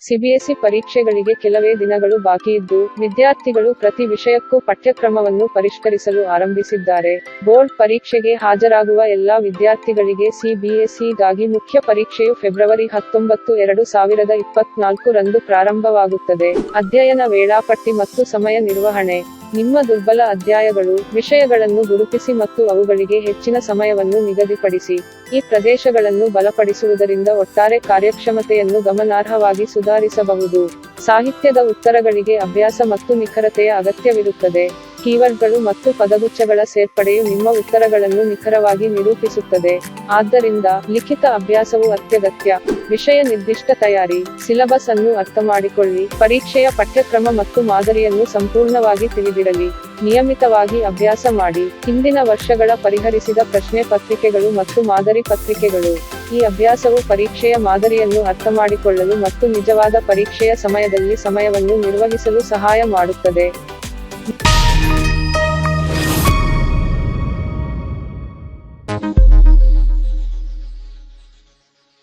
CBSE ಪರೀಕ್ಷೆಗಳಿಗೆ ಕೆಲವೇ ದಿನಗಳು ಬಾಕಿಯಿದ್ದು ವಿದ್ಯಾರ್ಥಿಗಳು ಪ್ರತಿ ವಿಷಯಕ್ಕೂ ಪಠ್ಯಕ್ರಮವನ್ನು ಪರಿಷ್ಕರಿಸಲು ಆರಂಭಿಸಿದ್ದಾರೆ. ಬೋರ್ಡ್ ಪರೀಕ್ಷೆಗೆ ಹಾಜರಾಗುವ ಎಲ್ಲಾ ವಿದ್ಯಾರ್ಥಿಗಳಿಗೆ ಸಿಬಿಎಸ್ಇಗಾಗಿ ಮುಖ್ಯ ಪರೀಕ್ಷೆಯು ಫೆಬ್ರವರಿ ಹತ್ತೊಂಬತ್ತು, ಎರಡು ಸಾವಿರದ ಇಪ್ಪತ್ನಾಲ್ಕು ರಂದು ಪ್ರಾರಂಭವಾಗುತ್ತದೆ. ಅಧ್ಯಯನ ವೇಳಾಪಟ್ಟಿ ಮತ್ತು ಸಮಯ ನಿರ್ವಹಣೆ. ನಿಮ್ಮ ದುರ್ಬಲ ಅಧ್ಯಾಯಗಳು, ವಿಷಯಗಳನ್ನು ಗುರುತಿಸಿ ಮತ್ತು ಅವುಗಳಿಗೆ ಹೆಚ್ಚಿನ ಸಮಯವನ್ನು ನಿಗದಿಪಡಿಸಿ. ಈ ಪ್ರದೇಶಗಳನ್ನು ಬಲಪಡಿಸುವುದರಿಂದ ಒಟ್ಟಾರೆ ಕಾರ್ಯಕ್ಷಮತೆಯನ್ನು ಗಮನಾರ್ಹವಾಗಿ ಸುಧಾರಿಸಬಹುದು. ಸಾಹಿತ್ಯದ ಉತ್ತರಗಳಿಗೆ ಅಭ್ಯಾಸ ಮತ್ತು ನಿಖರತೆಯ ಅಗತ್ಯವಿರುತ್ತದೆ. ಕೀವರ್ಡ್ಗಳು ಮತ್ತು ಪದಗುಚ್ಛಗಳ ಸೇರ್ಪಡೆಯು ನಿಮ್ಮ ಉತ್ತರಗಳನ್ನು ನಿಖರವಾಗಿ ನಿರೂಪಿಸುತ್ತದೆ. ಆದ್ದರಿಂದ ಲಿಖಿತ ಅಭ್ಯಾಸವು ಅತ್ಯಗತ್ಯ. ವಿಷಯ ನಿರ್ದಿಷ್ಟ ತಯಾರಿ. ಸಿಲಬಸ್ ಅನ್ನು ಅರ್ಥಮಾಡಿಕೊಳ್ಳಿ. ಪರೀಕ್ಷೆಯ ಪಠ್ಯಕ್ರಮ ಮತ್ತು ಮಾದರಿಯನ್ನು ಸಂಪೂರ್ಣವಾಗಿ ತಿಳಿದಿರಲಿ. ನಿಯಮಿತವಾಗಿ ಅಭ್ಯಾಸ ಮಾಡಿ. ಹಿಂದಿನ ವರ್ಷಗಳ ಪರಿಹರಿಸಿದ ಪ್ರಶ್ನೆ ಪತ್ರಿಕೆಗಳು ಮತ್ತು ಮಾದರಿ ಪತ್ರಿಕೆಗಳು. ಈ ಅಭ್ಯಾಸವು ಪರೀಕ್ಷೆಯ ಮಾದರಿಯನ್ನು ಅರ್ಥಮಾಡಿಕೊಳ್ಳಲು ಮತ್ತು ನಿಜವಾದ ಪರೀಕ್ಷೆಯ ಸಮಯದಲ್ಲಿ ಸಮಯವನ್ನು ನಿರ್ವಹಿಸಲು ಸಹಾಯ ಮಾಡುತ್ತದೆ. Música